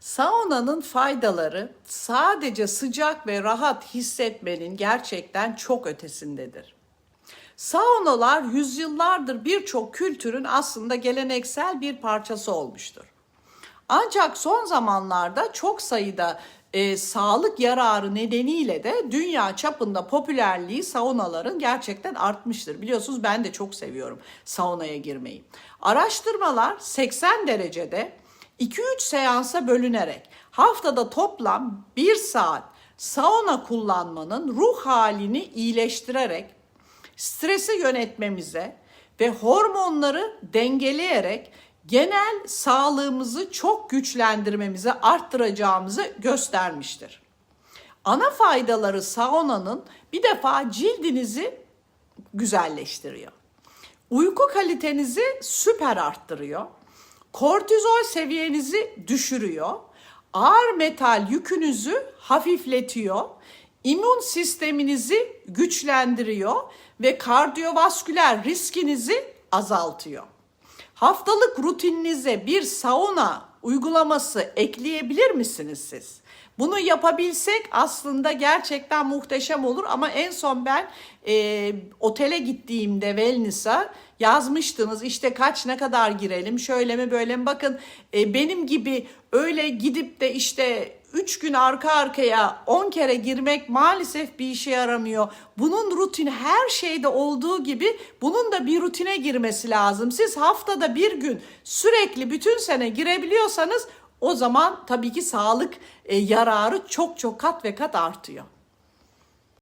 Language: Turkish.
Saunanın faydaları sadece sıcak ve rahat hissetmenin gerçekten çok ötesindedir. Saunalar yüzyıllardır birçok kültürün aslında geleneksel bir parçası olmuştur. Ancak son zamanlarda çok sayıda e, sağlık yararı nedeniyle de dünya çapında popülerliği saunaların gerçekten artmıştır. Biliyorsunuz ben de çok seviyorum saunaya girmeyi. Araştırmalar 80 derecede 2-3 seansa bölünerek haftada toplam 1 saat sauna kullanmanın ruh halini iyileştirerek stresi yönetmemize ve hormonları dengeleyerek genel sağlığımızı çok güçlendirmemize, arttıracağımızı göstermiştir. Ana faydaları saunanın bir defa cildinizi güzelleştiriyor. Uyku kalitenizi süper arttırıyor. Kortizol seviyenizi düşürüyor. Ağır metal yükünüzü hafifletiyor. İmmün sisteminizi güçlendiriyor ve kardiyovasküler riskinizi azaltıyor. Haftalık rutininize bir sauna uygulaması ekleyebilir misiniz siz? Bunu yapabilsek aslında gerçekten muhteşem olur ama en son ben e, otele gittiğimde Wellness'a yazmıştınız işte kaç ne kadar girelim şöyle mi böyle mi bakın e, benim gibi öyle gidip de işte 3 gün arka arkaya 10 kere girmek maalesef bir işe yaramıyor. Bunun rutin her şeyde olduğu gibi bunun da bir rutine girmesi lazım. Siz haftada bir gün sürekli bütün sene girebiliyorsanız o zaman tabii ki sağlık e, yararı çok çok kat ve kat artıyor.